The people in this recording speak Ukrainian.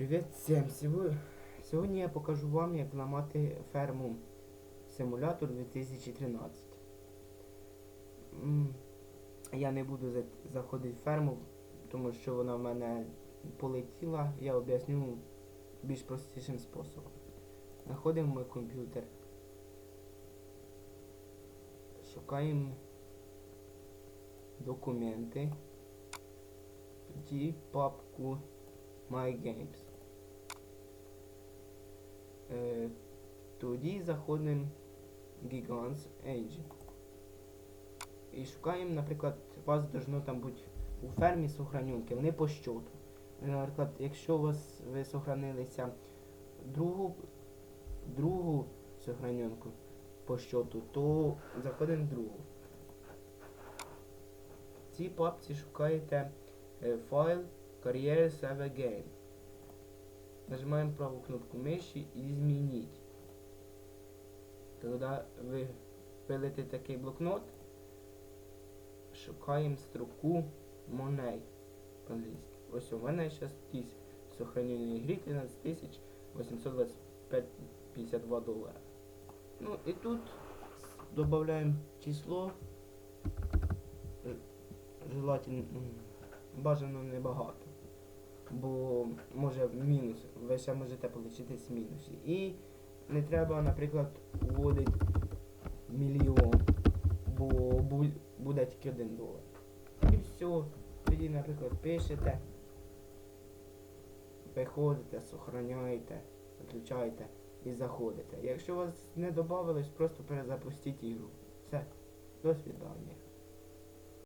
Привіт всім! Сьогодні, я покажу вам, як зламати ферму симулятор 2013. Я не буду за- заходити в ферму, тому що вона в мене полетіла. Я об'ясню більш простішим способом. Знаходимо мій комп'ютер. Шукаємо документи. Тоді папку My Games. Е, тоді заходимо Gigants Age. І шукаємо, наприклад, у вас должно там бути у фермі сохранюнки, вони по щоту. Наприклад, якщо у вас ви сохранилися другу, другу сохранюнку по щоту, то заходимо в другу. В цій папці шукаєте е, файл Career Save Game. Нажимаємо праву кнопку миші і змініть. Тоді ви пилите такий блокнот, шукаємо строку Money по-англійськи. Ось у мене зараз ті сохранені грі 13 тисяч 825 долара. Ну і тут додаємо число. Желательно бажано небагато. Бо може мінус, ви ще можете отримати з мінусів. І не треба, наприклад, вводити мільйон, бо буде тільки один долар. І все. Тоді, наприклад, пишете, виходите, сохраняєте, виключаєте і заходите. Якщо вас не додавалось, просто перезапустіть ігру. Все. До свидання.